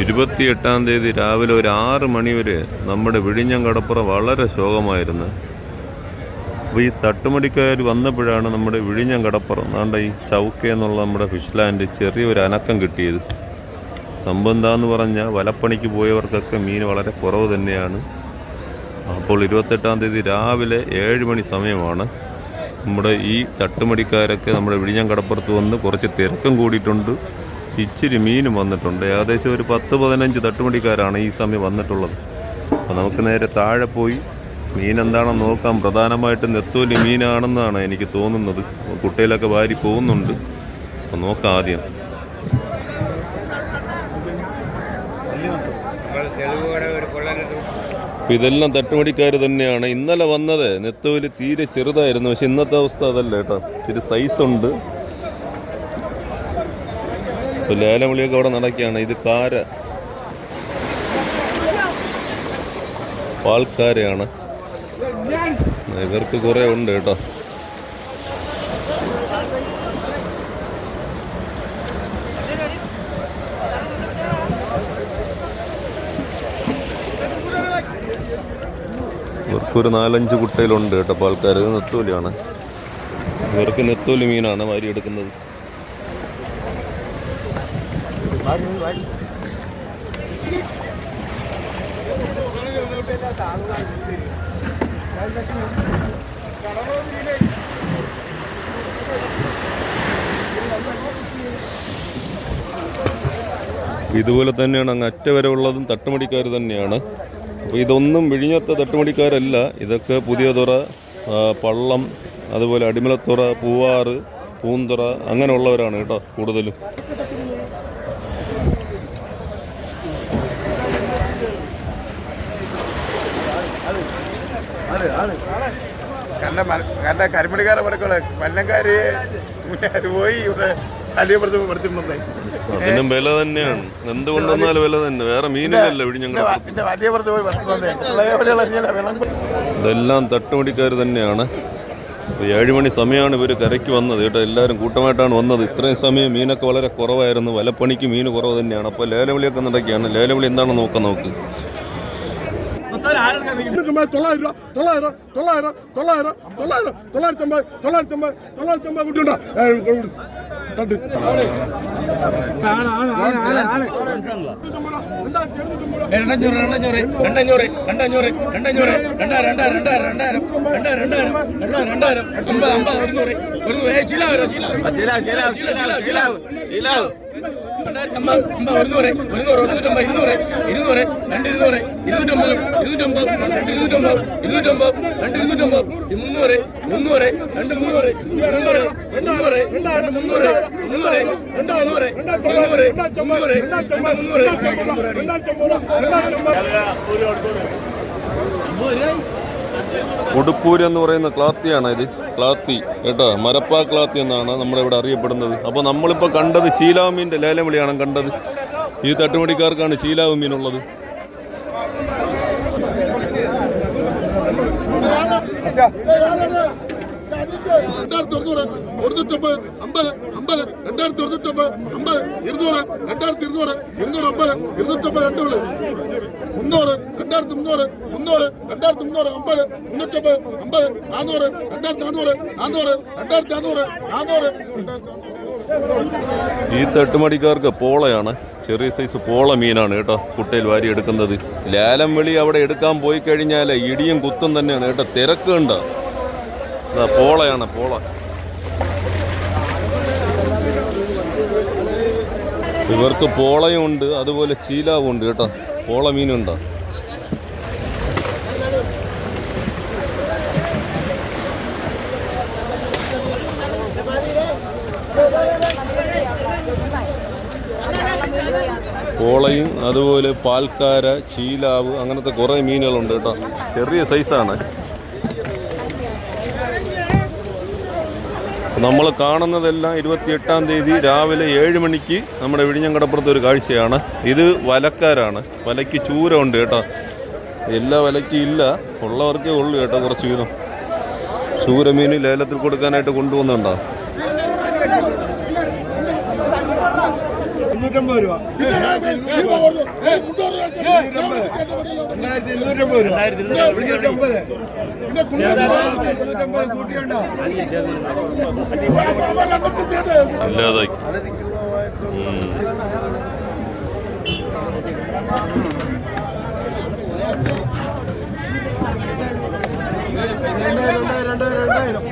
ഇരുപത്തിയെട്ടാം തീയതി രാവിലെ ഒരു ആറ് മണി വരെ നമ്മുടെ വിഴിഞ്ഞം കടപ്പുറ വളരെ ശോകമായിരുന്നു. അപ്പോൾ ഈ തട്ടുമടിക്കാർ വന്നപ്പോഴാണ് നമ്മുടെ വിഴിഞ്ഞം കടപ്പുറം നാണ്ട ഈ ചൗക്ക എന്നുള്ള നമ്മുടെ ഫിഷ് ലാൻഡ് ചെറിയൊരു അനക്കം കിട്ടിയത്. സംഭവം എന്താന്ന് പറഞ്ഞാൽ വലപ്പണിക്ക് പോയവർക്കൊക്കെ മീൻ വളരെ കുറവ് തന്നെയാണ്. അപ്പോൾ ഇരുപത്തെട്ടാം തീയതി രാവിലെ ഏഴ് മണി സമയമാണ് നമ്മുടെ ഈ തട്ടുമടിക്കാരൊക്കെ നമ്മുടെ വിഴിഞ്ഞം കടപ്പുറത്ത് വന്ന് കുറച്ച് തിരക്കും കൂടിയിട്ടുണ്ട്. ഇച്ചിരി മീനും വന്നിട്ടുണ്ട്. ഏകദേശം ഒരു പത്ത് പതിനഞ്ച് തട്ടുമണിക്കാരാണ് ഈ സമയം വന്നിട്ടുള്ളത്. അപ്പോൾ നമുക്ക് നേരെ താഴെ പോയി. മീൻ എന്താണെന്ന് നോക്കാം. പ്രധാനമായിട്ടും നെത്തോലി മീനാണെന്നാണ് എനിക്ക് തോന്നുന്നത്. കുട്ടയിലൊക്കെ വാരി പോകുന്നുണ്ട്. അപ്പോൾ നോക്കാം ആദ്യം. അപ്പോൾ ഇതെല്ലാം തട്ടുമടിക്കാർ തന്നെയാണ്. ഇന്നലെ വന്നത് നെത്തോലി തീരെ ചെറുതായിരുന്നു. പക്ഷെ ഇന്നത്തെ അവസ്ഥ അതല്ല കേട്ടോ. ഇച്ചിരി സൈസ് ഉണ്ട് ലേലം വിളിയൊക്കെ അവിടെ നടക്കുകയാണ്. ഇത് കാര പാൽക്കാരയാണ് ഇവർക്ക് കുറേ ഉണ്ട് കേട്ടോ. ഇവർക്കൊരു നാലഞ്ച് കുട്ടയിലുണ്ട് കേട്ടോ. നെത്തൂലിയാണ് നെത്തോലിയാണ്. ഇവർക്ക് നെത്തൂലി മീനാണ് വാരി എടുക്കുന്നത്. ഇതുപോലെ തന്നെയാണ് അങ്ങ് അറ്റ വരെ ഉള്ളതും തട്ടുമടിക്കാർ തന്നെയാണ്. അപ്പോൾ ഇതൊന്നും വിഴിഞ്ഞത്തെ തട്ടുമടിക്കാരല്ല. ഇതൊക്കെ പുതിയ തുറ പള്ളം അതുപോലെ അടിമലത്തുറ പൂവാറ് പൂന്തുറ അങ്ങനെയുള്ളവരാണ് കേട്ടോ കൂടുതലും. കണ്ട കണ്ട കരിമണിക്കാരെ പടക്കോളെ കൊല്ലംകാര് പോയി ഇവിടെ അതിനും വില തന്നെയാണ്. വില തന്നെ. വേറെ ഇതെല്ലാം തട്ടുമടിക്കാർ തന്നെയാണ്. ഏഴുമണി മണി സമയമാണ് ഇവർ കരയ്ക്ക് വന്നത്. കേട്ടോ എല്ലാവരും കൂട്ടമായിട്ടാണ് വന്നത്. ഇത്രയും സമയം മീനൊക്കെ വളരെ കുറവായിരുന്നു. വലപ്പണിക്ക് മീൻ കുറവ് തന്നെയാണ്. അപ്പോൾ ലേലവിളിയൊക്കെ നടക്കുകയാണ്. ലേലവിളി എന്താണെന്ന് നോക്കാം നമുക്ക്. തൊള്ളായിരം രൂപ തൊള്ളായിരം തൊള്ളായിരം തൊള്ളായിരം തൊള്ളായിരം തൊള്ളായിരത്തി അമ്പത് തൊള്ളായിരത്തി അമ്പത് തൊള്ളായിരത്തി അമ്പത് കുട്ടിയുണ്ടോ തട്ട്. രണ്ടഞ്ഞൂറ് രണ്ടഞ്ഞൂറ് രണ്ടഞ്ഞൂറ് രണ്ടഞ്ഞൂറ് രണ്ടഞ്ഞൂറ് രണ്ടാ രണ്ടാ രണ്ടാ രണ്ടായിരം രണ്ടാ രണ്ടായിരം രണ്ടായിരം അമ്പത് അമ്പത് ഒരുന്നൂറ് ഒരുന്നൂറ് ഏ ചിലാവരോ ചിലാവ് രണ്ടായിരത്തി അമ്പത് അമ്പത് ഒരുന്നൂറ് ഒരുന്നൂറ് ഒരുന്നൂറ്റമ്പത് ഇരുന്നൂറ് ഇരുന്നൂറ് രണ്ട് ഇരുന്നൂറ് ഇരുന്നൂറ്റമ്പത് ഇരുന്നൂറ്റമ്പത് രണ്ട് ഇരുന്നൂറ്റമ്പത് ഇരുന്നൂറ്റമ്പത് രണ്ട് ഇരുന്നൂറ്റമ്പത് മുന്നൂറ് മുന്നൂറ് രണ്ട് മുന്നൂറ് മുന്നൂറ് മുന്നൂറ് രണ്ട് മുന്നൂറ് മുന്നൂറ് രണ്ട് ഉടുപ്പൂര് എന്ന് പറയുന്ന ക്ലാത്തിയാണ് ഇത്. ക്ലാത്തി കേട്ടോ? മരപ്പാ ക്ലാത്തി എന്നാണ് നമ്മുടെ ഇവിടെ അറിയപ്പെടുന്നത്. അപ്പോൾ നമ്മളിപ്പോൾ കണ്ടത് ചീലാവ് മീന്റെ ലേലം വിളിയാണ് കണ്ടത്. ഈ തട്ടുമടിക്കാർക്കാണ് ചീലാവ് മീനുള്ളത് രണ്ടായിരത്തി ഒരുന്നൂറ് ഒരുന്നൂറ്റമ്പത് അമ്പത് അമ്പത് അമ്പത് ഇരുന്നൂറ് രണ്ടായിരത്തി ഇരുന്നൂറ് ഇരുന്നൂറ് അമ്പത് ഇരുന്നൂറ്റമ്പത് രണ്ട് മുന്നൂറ് രണ്ടായിരത്തി മുന്നൂറ് മുന്നൂറ് രണ്ടായിരത്തി മുന്നൂറ് അമ്പത് മുന്നൂറ്റമ്പത് അമ്പത് നാനൂറ് രണ്ടായിരത്തി നാനൂറ് നാനൂറ് രണ്ടായിരത്തി നാനൂറ് നാനൂറ്. ഈ തട്ടുമടിക്കാർക്ക് പോളയാണ്. ചെറിയ സൈസ് പോള മീനാണ് കേട്ടോ കുട്ടയിൽ വാരി എടുക്കുന്നത്. ലാലം വിളി അവിടെ എടുക്കാൻ പോയി കഴിഞ്ഞാൽ ഇടിയും കുത്തും തന്നെയാണ് കേട്ടോ. തിരക്ക് ഉണ്ട്. പോളയാണ് പോള. ഇവർക്ക് പോളയും ഉണ്ട് അതുപോലെ ചീലാവും ഉണ്ട് കേട്ടോ. പോള മീനുണ്ടോ. പോളയും അതുപോലെ പാൽക്കാര ചീലാവ് അങ്ങനത്തെ കുറേ മീനുകളുണ്ട് കേട്ടോ. ചെറിയ സൈസാണ്. നമ്മൾ കാണുന്നതെല്ലാം ഇരുപത്തിയെട്ടാം തീയതി രാവിലെ ഏഴ് മണിക്ക് നമ്മുടെ വിഴിഞ്ഞങ്കടപ്പുറത്ത് ഒരു കാഴ്ചയാണ്. ഇത് വലക്കാരാണ്. വലയ്ക്ക് ചൂര ഉണ്ട് കേട്ടോ. എല്ലാ വലയ്ക്കും ഇല്ല. ഉള്ളവർക്കേ ഉള്ളൂ കേട്ടോ കുറച്ച് വീതം. ചൂരമീൻ ലേലത്തിൽ കൊടുക്കാനായിട്ട് കൊണ്ടുവന്നുണ്ടോ ഇരുന്നൂറ്റമ്പത് രൂപ രണ്ടായിരത്തി ഇരുന്നൂറ്റമ്പത് രൂപ ഇരുന്നൂറ്റമ്പത് ഇരുന്നൂറ്റമ്പത് കൂട്ടിയുണ്ടോ ഇല്ലാതായി ഉം. രണ്ടായിരം രണ്ടായിരം രണ്ടായിരം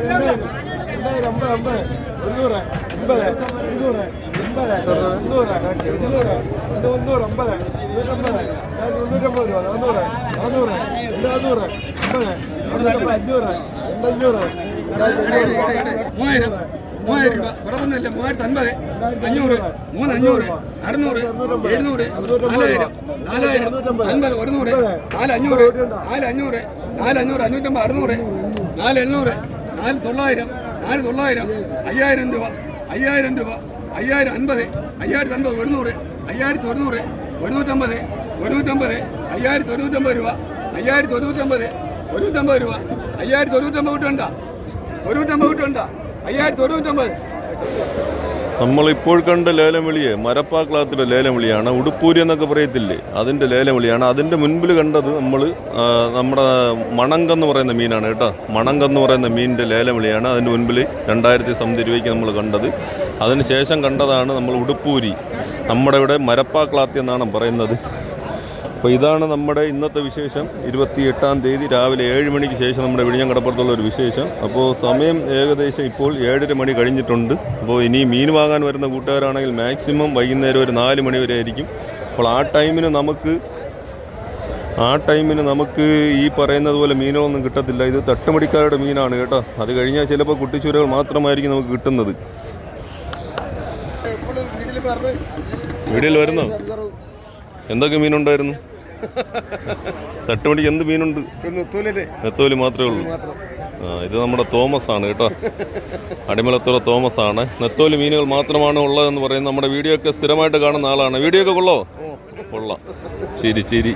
രണ്ടായിരം രണ്ടായിരം അമ്പത് അമ്പത് ഇരുന്നൂറ് അമ്പത് ഇരുന്നൂറ് മൂവായിരം മൂവായിരം രൂപ കുറവൊന്നുമില്ല മൂവായിരത്തി അൻപത് അഞ്ഞൂറ് മൂന്ന് അഞ്ഞൂറ് അറുന്നൂറ് എഴുന്നൂറ് നാലായിരം നാലായിരം അൻപത് ഒരുന്നൂറ് നാല് അഞ്ഞൂറ് നാല് അഞ്ഞൂറ് നാല് അഞ്ഞൂറ് അഞ്ഞൂറ്റമ്പത് അറുന്നൂറ് നാല് എണ്ണൂറ് നാല് തൊള്ളായിരം നാല് തൊള്ളായിരം അയ്യായിരം രൂപ അയ്യായിരം രൂപ അയ്യായിരം അൻപത് അയ്യായിരത്തി അൻപത് ഒരുന്നൂറ് അയ്യായിരത്തി ഒരുന്നൂറ് ഒരുന്നൂറ്റമ്പത് ഒരുന്നൂറ്റമ്പത് അയ്യായിരത്തി ഒരുന്നൂറ്റമ്പത് രൂപ അയ്യായിരത്തി ഒരുന്നൂറ്റമ്പത് ഒരുന്നൂറ്റമ്പത് രൂപ അയ്യായിരത്തി ഒരുന്നൂറ്റമ്പത് കിട്ടണ്ട ഒരുന്നൂറ്റമ്പത് കിട്ടണ്ട അയ്യായിരത്തി ഒരുന്നൂറ്റമ്പത് നമ്മളിപ്പോൾ കണ്ട ലേലം വിളിയെ മരപ്പാക്കളത്തിലെ ലേലം വിളിയാണ് ഉടുപ്പൂരി എന്നൊക്കെ പറയത്തില്ലേ? അതിന്റെ ലേലം വിളിയാണ് അതിന്റെ മുൻപിൽ കണ്ടത് നമ്മൾ നമ്മുടെ മണങ്കെന്ന് പറയുന്ന മീനാണ് കേട്ടോ. മണങ്കെന്ന് പറയുന്ന മീനിന്റെ ലേലം വിളിയാണ് അതിന്റെ മുൻപിൽ രണ്ടായിരത്തി സംതി രൂപയ്ക്ക് നമ്മൾ കണ്ടത്. അതിന് ശേഷം കണ്ടതാണ് നമ്മൾ ഉടുപ്പൂരി. നമ്മുടെ ഇവിടെ മരപ്പാക്ലാത്തി എന്നാണ് പറയുന്നത്. അപ്പോൾ ഇതാണ് നമ്മുടെ ഇന്നത്തെ വിശേഷം. ഇരുപത്തി എട്ടാം തീയതി രാവിലെ ഏഴ് മണിക്ക് ശേഷം നമ്മുടെ വിഴിഞ്ഞം ഒരു വിശേഷം. അപ്പോൾ സമയം ഏകദേശം ഇപ്പോൾ ഏഴര മണി കഴിഞ്ഞിട്ടുണ്ട്. അപ്പോൾ ഇനി മീൻ വാങ്ങാൻ വരുന്ന കൂട്ടുകാരാണെങ്കിൽ മാക്സിമം വൈകുന്നേരം ഒരു നാല് മണി വരെ ആയിരിക്കും. അപ്പോൾ ആ ടൈമിന് നമുക്ക് ആ ടൈമിന് നമുക്ക് ഈ പറയുന്നത് പോലെ മീനുകളൊന്നും കിട്ടത്തില്ല. ഇത് തട്ടുമടിക്കാരുടെ മീനാണ് കേട്ടോ. അത് കഴിഞ്ഞാൽ ചിലപ്പോൾ കുട്ടിച്ചൂരകൾ മാത്രമായിരിക്കും നമുക്ക് കിട്ടുന്നത്. വീഡിയോയിൽ വരുന്നോ? എന്തൊക്കെ മീനുണ്ടായിരുന്നു? തട്ടുമടിക്ക് എന്ത് മീനുണ്ട്? നെത്തോലി മാത്രമേ ഉള്ളൂ. ആ ഇത് നമ്മുടെ തോമസ് ആണ് കേട്ടോ. അടിമലത്തുറ തോമസ് ആണ് നെത്തോലി മീനുകൾ മാത്രമാണ് ഉള്ളതെന്ന് പറയുന്നത് നമ്മുടെ വീഡിയോ ഒക്കെ സ്ഥിരമായിട്ട് കാണുന്ന ആളാണ്. വീഡിയോ ഒക്കെ കൊള്ളോ കൊള്ളാം. ശരി ചിരി.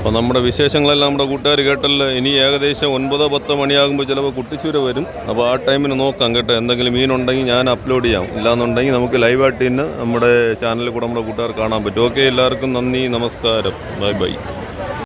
അപ്പോൾ നമ്മുടെ വിശേഷങ്ങളെല്ലാം നമ്മുടെ കൂട്ടുകാർ കേട്ടല്ലോ. ഇനി ഏകദേശം ഒൻപതോ പത്തോ മണിയാകുമ്പോൾ ചിലപ്പോൾ കുട്ടിച്ചൂര വരും. അപ്പോൾ ആ ടൈമിന് നോക്കാം കേട്ടോ. എന്തെങ്കിലും മീനുണ്ടെങ്കിൽ ഞാൻ അപ്ലോഡ് ചെയ്യാം. ഇല്ലാന്നുണ്ടെങ്കിൽ നമുക്ക് ലൈവായിട്ട് ഇന്ന് നമ്മുടെ ചാനലിൽ കൂടെ നമ്മുടെ കൂട്ടുകാർ കാണാൻ പറ്റും. ഓക്കെ എല്ലാവർക്കും നന്ദി നമസ്കാരം. Bye bye